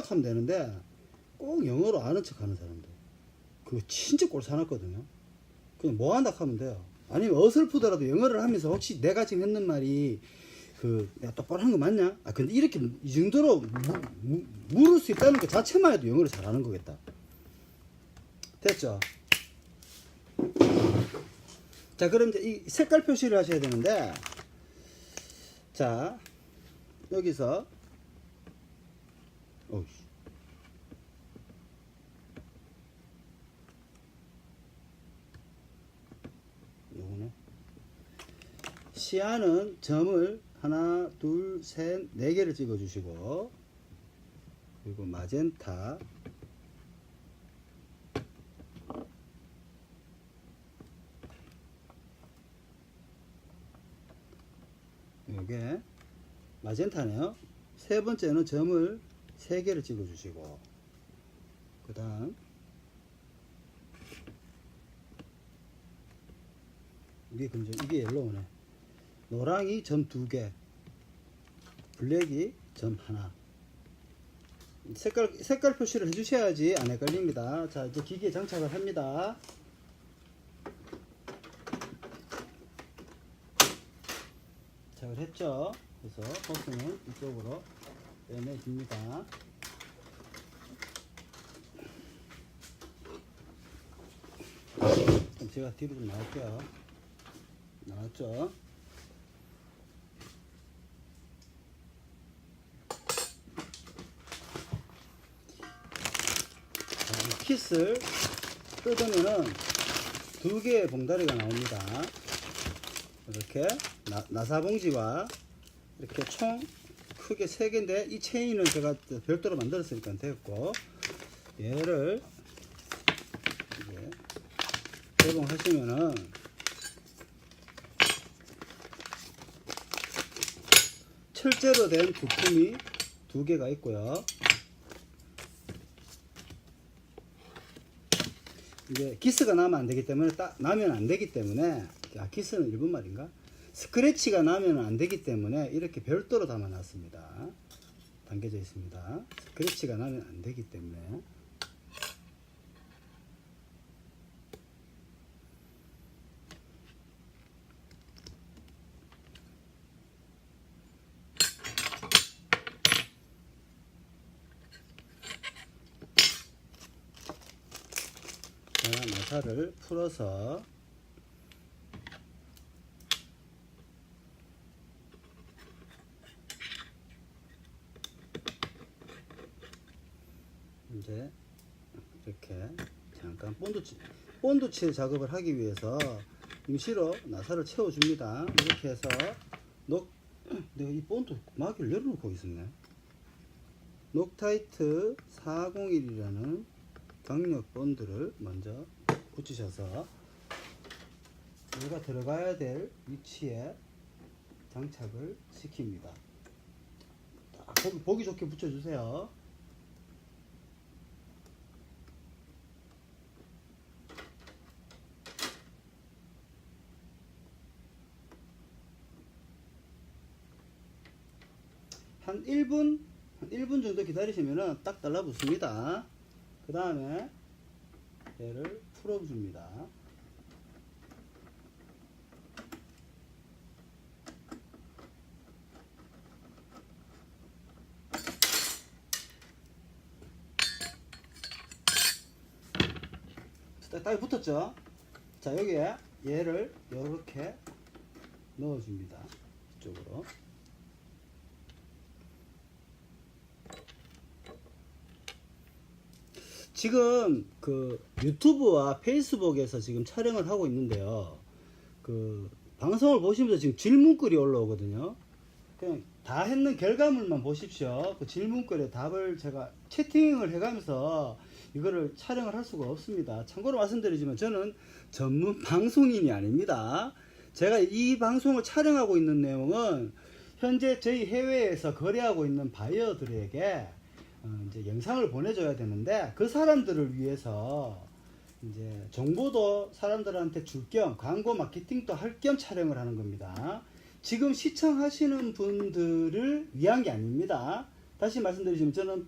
하면 되는데 꼭 영어로 아는 척 하는 사람들. 그거 진짜 꼴 사놨거든요. 그냥 뭐 한다 하면 돼요. 아니면 어설프더라도 영어를 하면서 혹시 내가 지금 했는 말이 그 내가 똑바로 한 거 맞냐? 아 근데 이렇게 이 정도로 무, 무, 물을 수 있다는 것 자체만 해도 영어를 잘하는 거겠다. 됐죠? 자 그럼 이제 이 색깔 표시를 하셔야 되는데 자 여기서 어이씨. 요거네 시야는 점을 하나 둘 셋 네 개를 찍어 주시고 그리고 마젠타 요게 마젠타네요. 세 번째는 점을 세 개를 찍어 주시고 그 다음 이게 금점 이게 옐로우네. 노랑이 점두개 블랙이 점 하나. 색깔 색깔 표시를 해 주셔야지 안 헷갈립니다. 자 이제 기기에 장착을 합니다. 장착을 했죠? 그래서 호스는 이쪽으로 빼내줍니다. 그럼 제가 뒤로 좀 나갈게요. 나왔죠? 킷을 뜯으면은 두 개의 봉다리가 나옵니다. 이렇게 나, 나사봉지와 이렇게 총 크게 세 개인데 이 체인은 제가 별도로 만들었으니까 됐고 얘를 이제 개봉하시면은 철제로 된 부품이 두 개가 있고요. 이제 기스가 나면 안 되기 때문에 딱 나면 안 되기 때문에 아 기스는 일본 말인가? 스크래치가 나면 안 되기 때문에 이렇게 별도로 담아놨습니다. 담겨져 있습니다. 스크래치가 나면 안 되기 때문에 자, 나사를 풀어서 이제 이렇게 잠깐 본드 치- 본드 칠 작업을 하기 위해서 임시로 나사를 채워줍니다. 이렇게 해서 녹 내가 이 본드 막이를 열어놓고 있었네. 녹타이트 401이라는 강력 본드를 먼저 붙이셔서 얘가 들어가야 될 위치에 장착을 시킵니다. 보기 좋게 붙여주세요. 한 1분, 한 1분 정도 기다리시면은 딱 달라붙습니다. 그 다음에 얘를 풀어줍니다. 딱, 딱 붙었죠? 자, 여기에 얘를 이렇게 넣어줍니다. 이쪽으로. 지금 그 유튜브와 페이스북에서 지금 촬영을 하고 있는데요. 그 방송을 보시면서 지금 질문글이 올라오거든요. 그냥 다 했는 결과물만 보십시오. 그 질문글에 답을 제가 채팅을 해가면서 이거를 촬영을 할 수가 없습니다. 참고로 말씀드리지만 저는 전문 방송인이 아닙니다. 제가 이 방송을 촬영하고 있는 내용은 현재 저희 해외에서 거래하고 있는 바이어들에게 어, 이제 영상을 보내줘야 되는데 그 사람들을 위해서 이제 정보도 사람들한테 줄 겸 광고 마케팅도 할 겸 촬영을 하는 겁니다. 지금 시청하시는 분들을 위한 게 아닙니다. 다시 말씀드리지만 저는